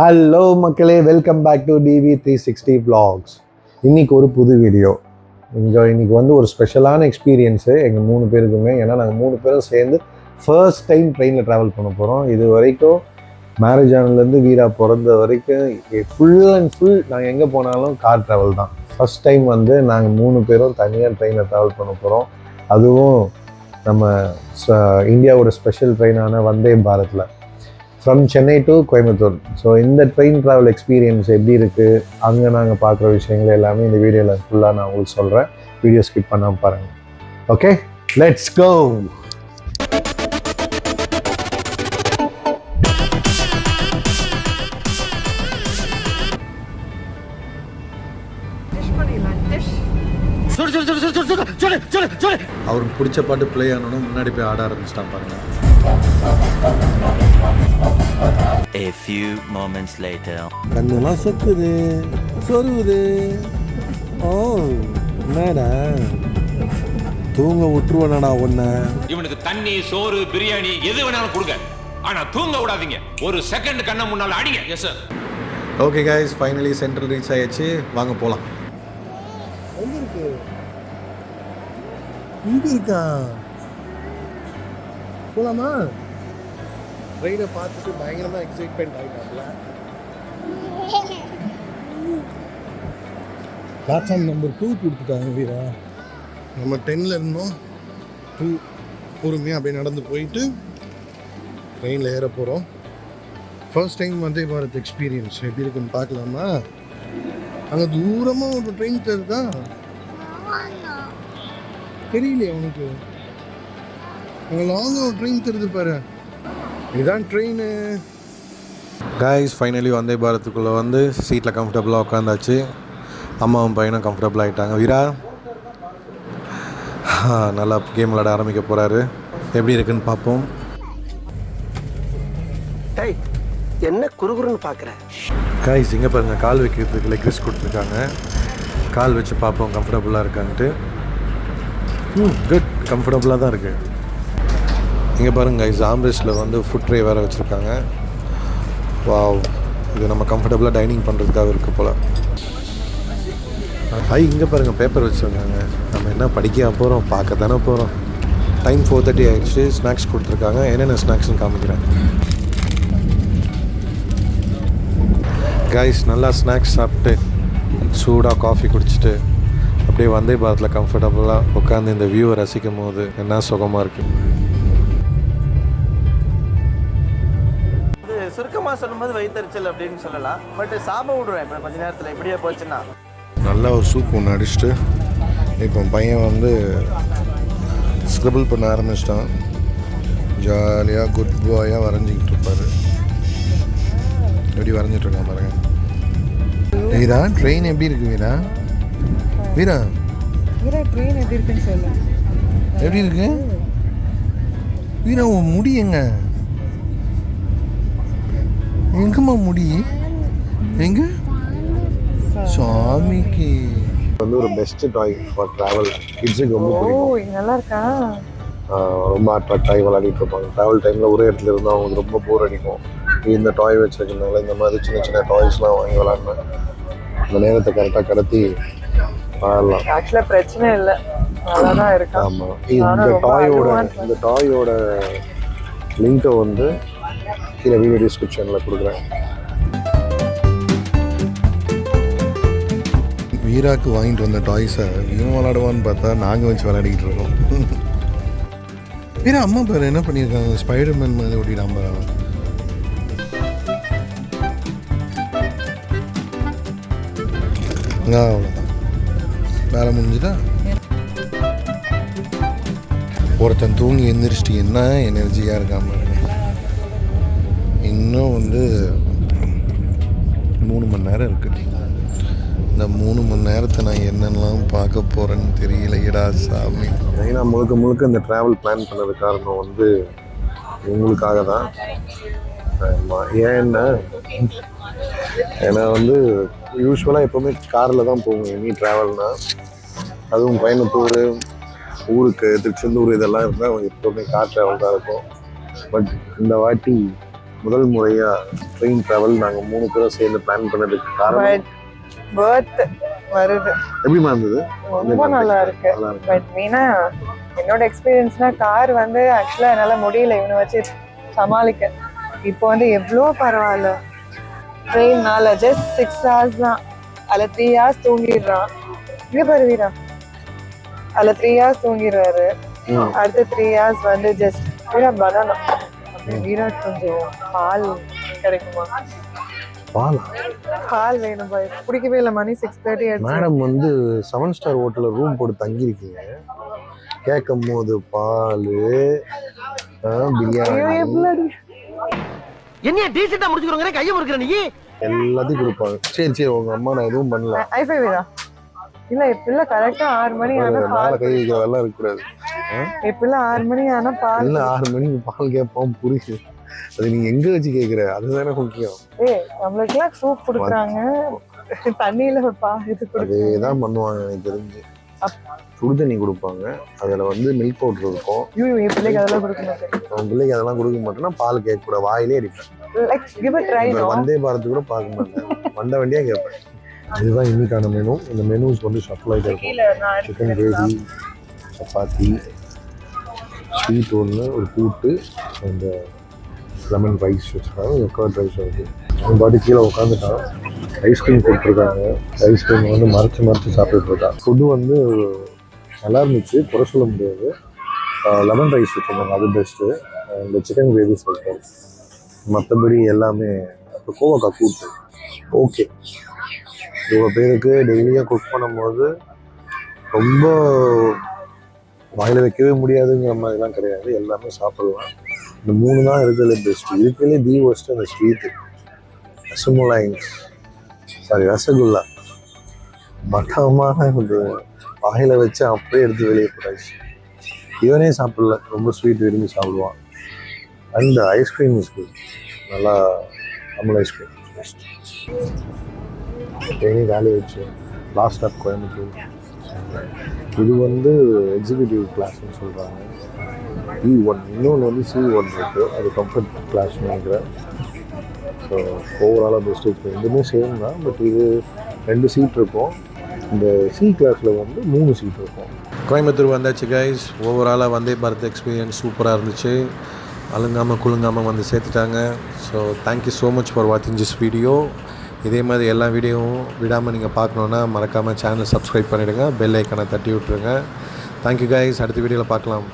Hello மக்களே. Welcome back to TV three sixty vlogs. இன்றைக்கி ஒரு புது வீடியோ இங்கே இன்றைக்கி வந்து ஒரு ஸ்பெஷலான எக்ஸ்பீரியன்ஸு எங்கள் மூணு பேருக்குமே ஏன்னா நாங்கள் மூணு பேரும் சேர்ந்து ஃபர்ஸ்ட் டைம் ட்ரெயினில் ட்ராவல் பண்ண போகிறோம் இது வரைக்கும் மேரேஜ் ஆனதுலேருந்து வீரா பிறந்த வரைக்கும் ஃபுல் அண்ட் ஃபுல் நாங்கள் எங்கே போனாலும் கார் ட்ராவல் தான். ஃபர்ஸ்ட் டைம் வந்து நாங்கள் மூணு பேரும் தனியாக ட்ரெயினில் ட்ராவல் பண்ண போகிறோம் அதுவும் நம்ம இந்தியாவோட ஸ்பெஷல் ட்ரெயினான Vande பாரத்தில் from Chennai to Coimbatore so இந்த ட்ரெயின் ட்ராவல் எக்ஸ்பீரியன்ஸ் எப்படி இருக்குது அங்கே நாங்கள் பார்க்குற விஷயங்கள் எல்லாமே இந்த வீடியோவில் ஃபுல்லாக நான் உங்களுக்கு சொல்கிறேன் வீடியோ ஸ்கிப் பண்ணாமல் பாருங்கள் ஓகே லெட்ஸ் கோ அவருக்கு பிடிச்ச பாட்டு ப்ளே ஆனோன்னா முன்னாடி போய் ஆட ஆரம்பிச்சிட்டான் பாருங்க. A few moments later. கண்ணெல்லாம் சொக்குது சொருகுது. ஓ என்னடா? தூங்க விட்டுருவேனடா உன்னை. இவனுக்கு தண்ணி சோறு பிரியாணி எது வேணாலும் கொடுங்க. ஆனா தூங்க விடாதீங்க. ஒரு செகண்ட் கண்ண முன்னால அடிங்க. Yes sir okay guys finally Central reach ஆயாச்சு வாங்க போகலாம் எங்க இருக்கு? இங்க இருக்கா? போலாமா? ட்ரெயினை பார்த்துட்டு பயங்கரமாக எக்ஸைட்மெண்ட் ஆகிட்டாப்ல பிளாட்ஃபார்ம் நம்பர் டூ கொடுத்துட்டாங்க வீரா. நம்ம டென்னில் இருந்தோம். டூ பொறுமையாக அப்படியே நடந்து போயிட்டு ட்ரெயினில் ஏற போகிறோம் first time Vande Bharat experience எப்படி இருக்குன்னு பார்க்கலாமா? அங்கே தூரமாக ஒரு ட்ரெயின் தெரியுதா? தெரியலையே உனக்கு. அங்கே லாங்காக ஒரு ட்ரெயின் தெரியுது பாரு. இதுதான் ட்ரெயின். காய்ஸ் ஃபைனலி வந்தே பாரத்துக்குள்ளே வந்து சீட்டில் கம்ஃபர்டபுளாக உட்காந்தாச்சு அம்மாவும் பையனும் கம்ஃபர்டபுள் ஆகிட்டாங்க வீரா நல்லா கேம் விளாட ஆரம்பிக்க போகிறாரு எப்படி இருக்குன்னு பார்ப்போம். டேய் என்ன குறுகுறுன்னு பார்க்குற காய்ஸ் இங்கே பாருங்க கால் வைக்கிறதுக்கு லெக்ரிஸ் கொடுத்துருக்காங்க. கால் வச்சு பார்ப்போம் கம்ஃபர்டபுளாக இருக்கான்ட்டு. ம் குட் கம்ஃபர்டபுளாக தான் இருக்குது இங்கே பாருங்க கைஸ் ஆம்ரெஸ்ட்டில் வந்து ஃபுட் ட்ரே வேறு வச்சுருக்காங்க. வாவ் இது நம்ம கம்ஃபர்டபுளாக டைனிங் பண்ணுறதுக்காக இருக்குது போல். ஹை இங்கே பாருங்கள் பேப்பர் வச்சுருக்காங்க. நம்ம என்ன படிக்க போகிறோம் பார்க்க தானே போகிறோம் டைம் ஃபோர் தேர்ட்டி ஆகிடுச்சு ஸ்நாக்ஸ் கொடுத்துருக்காங்க. என்னென்ன ஸ்நாக்ஸ்னு காமிக்கிறேன். கைஸ் நல்லா ஸ்நாக்ஸ் சாப்பிட்டு சூடாக காஃபி குடிச்சிட்டு அப்படியே வந்தே பாரத்தில் கம்ஃபர்டபுளாக உட்காந்து இந்த வியூவை ரசிக்கும் போது என்ன சுகமாக இருக்குது சொல்லும்போது வயிற்றுச்சல் அப்படின்னு சொல்லலாம். பட் சாப விடுவேன் இப்போ கொஞ்ச நேரத்தில் இப்படியே போச்சுன்னா. நல்லா ஒரு சூப் ஒன்று அடிச்சுட்டு இப்போ பையன் வந்து ஸ்கிரிபிள் பண்ண ஆரம்பிச்சிட்டான். ஜாலியாக குட் பாயாக வரைஞ்சிக்கிட்டு இருப்பார். எப்படி வரைஞ்சிட்டு இருக்கான் பாருங்க. வீரா ட்ரெயின் எப்படி இருக்கு வீரா? வீரா? வீரா ட்ரெயின் எப்படி இருக்குன்னு சொல்லு. எப்படி இருக்கு? வீரா உன் முடி எங்க? எங்கம்மா முடி? எங்க? சாமிக்கு. வந்து ஒரு பெஸ்ட் டாய் ஃபார் ட்ராவல் கிட்ஸுக்கு ரொம்ப ஓ பிடிக்கும். நல்லா இருக்கா? ரொம்ப அட்ராக்ட் ஆகி விளையாடிட்டு இருப்பாங்க. ட்ராவல் டைமில் ஒரே இடத்துல இருந்தால் அவங்களுக்கு ரொம்ப போர் அடிக்கும். இந்த டாய் வச்சிருக்கனால இந்த மாதிரி சின்ன சின்ன டாய்ஸ்லாம் வாங்கி விளாட்னேன் இந்த நேரத்தை கரெக்டாக கடத்தி விளாட்லாம் ஆக்சுவலா பிரச்சனை இல்லை. நல்லா தான் இருக்கா? ஆமாம் இந்த டாயோட இந்த டாயோட லிங்கை வந்து கீழே வீடியோ டிஸ்கிரிப்ஷனில் கொடுக்குறேன். வீராக்கு வாங்கிட்டு வந்த டாய்ஸை இவன் விளாடுவான்னு பார்த்தா நாங்கள் வச்சு விளையாடிக்கிட்டு இருக்கோம். வீரா அம்மா பேர் என்ன பண்ணியிருக்காங்க? ஸ்பைடர்மேன் மாதிரி ஓட்டி பாரு. அவ்வளோதான் வேலை முடிஞ்சுதா? ஒருத்தன் தூங்கி எந்திரிச்சிட்டு என்ன எனர்ஜியாக இருக்காமல் இன்னும் வந்து மூணு மணி நேரம் இருக்குது இந்த மூணு மணி நேரத்தை நான் என்னென்னலாம் பார்க்க போகிறேன்னு தெரியலையடா சாமி. மெயினாக முழுக்க முழுக்க இந்த ட்ராவல் பிளான் பண்ணது காரணம் வந்து உங்களுக்காக தான். ஏன்னா ஏன்னா வந்து யூஸ்வலாக எப்போவுமே காரில் தான் போவோம் எனி ட்ராவல்னால் அதுவும் கோயம்புத்தூர் ஊருக்கு திருச்செந்தூர் இதெல்லாம் இருந்தால் எப்போவுமே கார் ட்ராவல் தான் இருக்கும். பட் இந்த வாட்டி முதல் முறையாக ட்ரெயின் ட்ராவல் நாங்கள் மூணு பேரும் சேர்ந்து பிளான் பண்ணதுக்கு காரணம் பர்த் வருது. எப்படிமா இருந்தது? ரொம்ப நல்லா இருக்கு. பட் மீனா என்னோட எக்ஸ்பீரியன்ஸ்னா கார் வந்து ஆக்சுவலா என்னால முடியல. இவனை வச்சு சமாளிக்க. இப்போ வந்து எவ்வளோ பரவாயில்ல. ட்ரெயின்னால ஜஸ்ட் சிக்ஸ் ஹவர்ஸ் தான். அதில் த்ரீ ஹவர்ஸ் தூங்கிடுறான். இங்க பாரு வீரா. அதில் த்ரீ ஹவர்ஸ் தூங்கிடுறாரு. அடுத்த த்ரீ ஹவர்ஸ் வந்து ஜஸ்ட் பனானா வீராட் கொஞ்சம் பால் கிடைக்குமா? பாலா? பால் வேணும் பாய். பிடிக்கவே இல்லை மணி சிக்ஸ் தேர்ட்டி மேடம் வந்து செவன் ஸ்டார் ஹோட்டலில் ரூம் போட்டு தங்கியிருக்கீங்க. கேட்கும் போது பால் பிரியாணி. என்னைய டீசெண்டா முடிச்சுக்கிறோங்க கையை முறுக்கிற நீ? எல்லாத்தையும் கொடுப்பாங்க. சரி சரி உங்க அம்மா நான் எதுவும் பண்ணல. ஐஃபை வீரா இல்ல இப்ப கரெக்டா ஆறு மணி ஆனா மேல பால் கை வைக்கிற வேலை இருக்கக்கூடாது. இப்ப ஆறு மணி ஆனா பால் இல்ல ஆறு மணிக்கு பால் கேட்போம் புரியுது அது நீங்க எங்க வச்சு கேக்குற? அதுதானே முக்கியம். ஏய் நம்மளுக்கு எல்லாம் சூப் குடுக்குறாங்க தண்ணியில பா இது அதே குடுக்குறாங்க. தான் பண்ணுவாங்க எனக்கு தெரிஞ்சு. சுடு தண்ணி கொடுப்பாங்க. அதுல வந்து மில்க் பவுடர் இருக்கும். என் பிள்ளைக்கு அதெல்லாம் கொடுக்க மாட்டேன். உன் பிள்ளைக்கு அதெல்லாம் கொடுக்க மாட்டேன்னா பால் கேட்க கூட வாயிலே அடிப்பேன். வந்தே பாரத்து கூட பார்க்க மாட்டேன். வண்ட வண்டியா கேட்பேன். இதுதான் இன்னைக்கான மெனு இந்த மெனுஸ் வந்து ஆகிட்டு இருக்கும். சிக்கன் கிரேவி சப்பாத்தி ஸ்வீட் ஒன்று ஒரு கூட்டு அந்த லெமன் uh, ரைஸ் வச்சுருக்காங்க. கர்ட் ரைஸ் வருது அவன் பாட்டு கீழே உட்காந்துட்டான் ஐஸ்கிரீம் கொடுத்துருக்காங்க ஐஸ்கிரீம் வந்து மறைச்சு மறைச்சு சாப்பிட்டுருக்கான் ஃபுட்டு வந்து நல்லா இருந்துச்சு. குறை சொல்ல முடியாது. லெமன் ரைஸ் வச்சுருந்தாங்க. அது பெஸ்ட்டு இந்த சிக்கன் கிரேவி சொல்லிட்டோம் மற்றபடி எல்லாமே அப்புறம் கோவக்காய் கூட்டு. ஓகே இவ்வளோ பேருக்கு டெய்லியும் குக் பண்ணும்போது ரொம்ப வாயில் வைக்கவே முடியாதுங்கிற மாதிரிலாம் கிடையாது. எல்லாமே சாப்பிடலாம் இந்த மூணு தான் இருக்கிறதுல பெஸ்ட் இருக்கிறதுலே தி ஒஸ்ட் அந்த ஸ்வீட்டு ரசமுலாய் சாரி ரசகுல்லா. மட்டமாக இது. வாயில் வச்சு அப்படியே எடுத்து வெளியே போட்டாச்சு. இவனே சாப்பிடல. ரொம்ப ஸ்வீட் விரும்பி சாப்பிடுவான். அண்ட் ஐஸ்கிரீம் இஸ் குட் நல்லா அமுல் ஐஸ்கிரீம் பெஸ்ட் தேனி வேலையை வச்சு லாஸ்ட் ஆஃப் கோயம்புத்தூர். இது வந்து எக்ஸிக்யூட்டிவ் கிளாஸ்னு சொல்கிறாங்க இ ஒன் இன்னொன்று வந்து சி ஒன் இருக்குது அது கம்ஃபர்ட் கிளாஸ்னு நினைக்கிறேன். ஸோ ஓவராலாக பெஸ்ட் ரெண்டுமே சேம் தான். பட் இது ரெண்டு சீட் இருக்கும். இந்த சி கிளாஸில் வந்து மூணு சீட் இருக்கும். கோயம்புத்தூர் வந்தாச்சு கைஸ் ஓவராலாக வந்தே பாரத் எக்ஸ்பீரியன்ஸ் சூப்பராக இருந்துச்சு. அழுங்காமல் குழுங்காமல் வந்து சேர்த்துட்டாங்க. So thank you so much for வாட்சிங் திஸ் வீடியோ இதே மாதிரி எல்லா வீடியோவும் விடாமல் நீங்கள் பார்க்கணுன்னா மறக்காமல் சேனலை சப்ஸ்கிரைப் பண்ணிவிடுங்க பெல் ஐக்கனை தட்டி விட்ருங்க தேங்க்யூ கைஸ் அடுத்த வீடியோவில் பார்க்கலாம்.